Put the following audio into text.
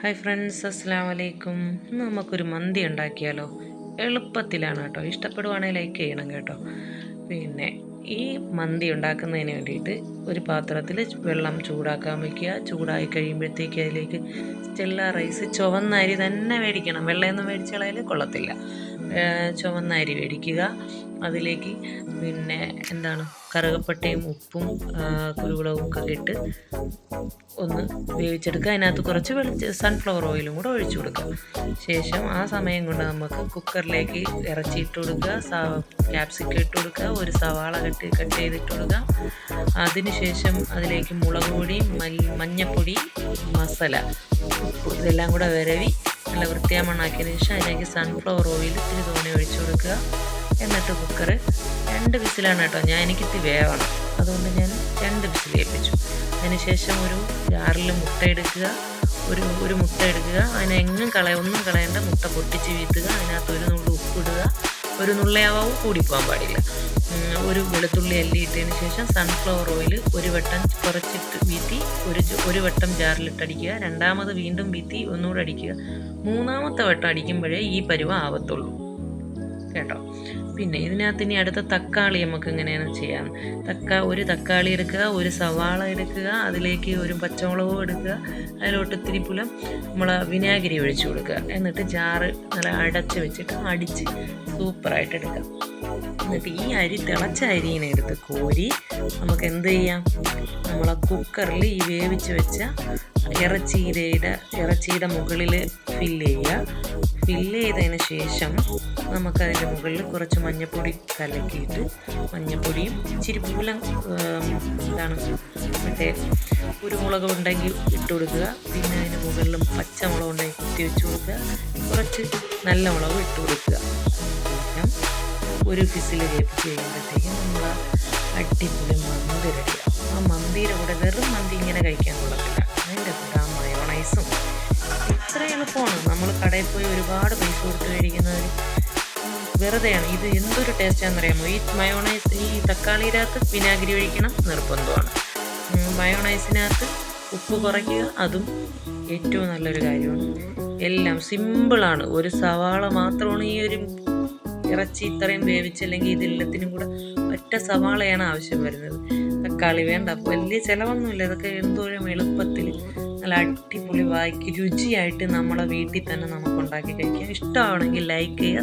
Hi friends അസ്സാം വലൈക്കും നമുക്കൊരു മന്തി ഉണ്ടാക്കിയാലോ? എളുപ്പത്തിലാണ് കേട്ടോ. ഇഷ്ടപ്പെടുവാണെങ്കിൽ ലൈക്ക് ചെയ്യണം കേട്ടോ. പിന്നെ ഈ മന്തി ഉണ്ടാക്കുന്നതിന് വേണ്ടിയിട്ട് ഒരു പാത്രത്തിൽ വെള്ളം ചൂടാക്കാൻ വയ്ക്കുക ചൂടായി കഴിയുമ്പോഴത്തേക്ക് അതിലേക്ക് സ്റ്റെല്ല റൈസ് ചുവന്ന അരി തന്നെ മേടിക്കണം വെള്ളയൊന്നും മേടിച്ചാൽ കൊള്ളത്തില്ല. ചുവന്ന അരി മേടിക്കുക അതിലേക്ക് പിന്നെ എന്താണ് കറുകപ്പട്ടയും ഉപ്പും കുരുമുളകും ഒക്കെ ഇട്ട് ഒന്ന് വേവിച്ചെടുക്കുക. അതിനകത്ത് കുറച്ച് വെളിച്ച സൺഫ്ലവർ ഓയിലും കൂടെ ഒഴിച്ചു കൊടുക്കുക. ശേഷം ആ സമയം കൊണ്ട് നമുക്ക് കുക്കറിലേക്ക് ഇറച്ചി ഇട്ട് കൊടുക്കുക ക്യാപ്സിക്കം ഇട്ട് കൊടുക്കുക ഒരു സവാള കട്ട് കട്ട് ചെയ്തിട്ട് കൊടുക്കുക. അതിനുശേഷം അതിലേക്ക് മുളക് പൊടി മഞ്ഞപ്പൊടി മസാല ഇതെല്ലാം കൂടെ വിരവി നല്ല വൃത്തിയാമണ്ണാക്കിയതിന് ശേഷം അതിലേക്ക് സൺഫ്ലവർ ഓയിൽ ഇത്തിരി തോനെ ഒഴിച്ചു കൊടുക്കുക. എന്നിട്ട് കുക്കർ രണ്ട് വിസിലാണ് കേട്ടോ. ഞാൻ എനിക്കിത്തി വേവണം. അതുകൊണ്ട് ഞാൻ രണ്ട് വിസിൽ ഏൽപ്പിച്ചു. അതിനുശേഷം ഒരു ജാറിൽ മുട്ട എടുക്കുക. ഒരു ഒരു മുട്ട എടുക്കുക. അതിനെ എങ്ങും കളയ ഒന്നും കളയേണ്ട മുട്ട പൊട്ടിച്ച് വീത്തുക. അതിനകത്ത് ഒരു നുള്ളി ഉപ്പിടുക ഒരു നുള്ളയാവും കൂടിപ്പോകാൻ പാടില്ല. ഒരു വെളുത്തുള്ളി അല്ലി ഇട്ടതിന് ശേഷം സൺഫ്ലവർ ഓയിൽ ഒരു വട്ടം കുറച്ചിട്ട് വീത്തി ഒരു ഒരു വട്ടം ജാറിലിട്ടടിക്കുക രണ്ടാമത് വീണ്ടും വീത്തി ഒന്നുകൂടെ അടിക്കുക. മൂന്നാമത്തെ വട്ടം അടിക്കുമ്പോഴേ ഈ പരുവ ആവത്തുള്ളൂ. കേട്ടോ. പിന്നെ ഇതിനകത്ത് ഇനി അടുത്ത തക്കാളി നമുക്ക് എങ്ങനെയാണ് ചെയ്യാം? തക്ക ഒരു തക്കാളി എടുക്കുക ഒരു സവാള എടുക്കുക അതിലേക്ക് ഒരു പച്ചമുളകും എടുക്കുക അതിലോട്ട് ഇത്തിരി പുലം നമ്മൾ വിനാഗിരി ഒഴിച്ചു കൊടുക്കുക. എന്നിട്ട് ജാറ് നല്ല അടച്ച് വെച്ചിട്ട് അടിച്ച് സൂപ്പറായിട്ട് എടുക്കുക. എന്നിട്ട് ഈ അരി തിളച്ച അരിയിനെ എടുത്ത് കോരി നമുക്ക് എന്ത് ചെയ്യാം? നമ്മളെ കുക്കറിൽ ഈ വേവിച്ച് വെച്ച ഇറച്ചിയുടെ ഇറച്ചിയുടെ മുകളിൽ ഫില്ല് ചെയ്യുക. ഫില്ല് ചെയ്തതിന് ശേഷം നമുക്കതിന്റെ മുകളിൽ കുറച്ച് മഞ്ഞപ്പൊടി കലക്കിയിട്ട് മഞ്ഞപ്പൊടിയും ഇച്ചിരി പൂലം എന്താണ് മറ്റേ കുരുമുളക് ഉണ്ടെങ്കിൽ ഇട്ട് കൊടുക്കുക. പിന്നെ അതിന് മുകളിലും പച്ചമുളക് ഉണ്ടെങ്കിൽ കുത്തി വെച്ച് കൊടുക്കുക. കുറച്ച് നല്ല മുളക് ഇട്ട് കൊടുക്കുക. ഒരു ഫിസിൽ വേപ്പിച്ച് കഴിയുമ്പോഴത്തേക്കും നമ്മൾ അടിപൊളി മന്തി ആ മന്തിയുടെ കൂടെ വെറും മന്തി ഇങ്ങനെ കഴിക്കാൻ കൊള്ളത്തില്ല. കൂടെ ആ മയോണൈസും ഇത്ര എളുപ്പമാണ് നമ്മൾ കടയിൽ പോയി ഒരുപാട് പൈസ കൊടുത്ത് കഴിക്കുന്നത് വെറുതെയാണ്. ഇത് എന്തൊരു ടേസ്റ്റാണെന്നറിയാമോ ഈ മയോണൈസ് ഈ തക്കാളിയിനകത്ത് വിനാഗിരി ഒഴിക്കണം നിർബന്ധമാണ്. മയോണൈസിനകത്ത് ഉപ്പ് കുറയ്ക്കുക. അതും ഏറ്റവും നല്ലൊരു കാര്യമാണ്. എല്ലാം സിമ്പിളാണ് ഒരു സവാള മാത്രമാണ് ഈ ഒരു ഇറച്ചി ഇത്രയും വേവിച്ചല്ലെങ്കിൽ ഇതെല്ലാത്തിനും കൂടെ ഒറ്റ സവാളയാണ് ആവശ്യം വരുന്നത്. തക്കാളി വേണ്ട. വലിയ ചിലവൊന്നുമില്ല. ഇതൊക്കെ എന്തോരം എളുപ്പത്തിൽ നല്ല അടിപൊളി വായിക്ക് രുചിയായിട്ട് നമ്മളെ വീട്ടിൽ തന്നെ നമുക്ക് ഉണ്ടാക്കി കഴിക്കാം. ഇഷ്ടമാണെങ്കിൽ ലൈക്ക് ചെയ്യുക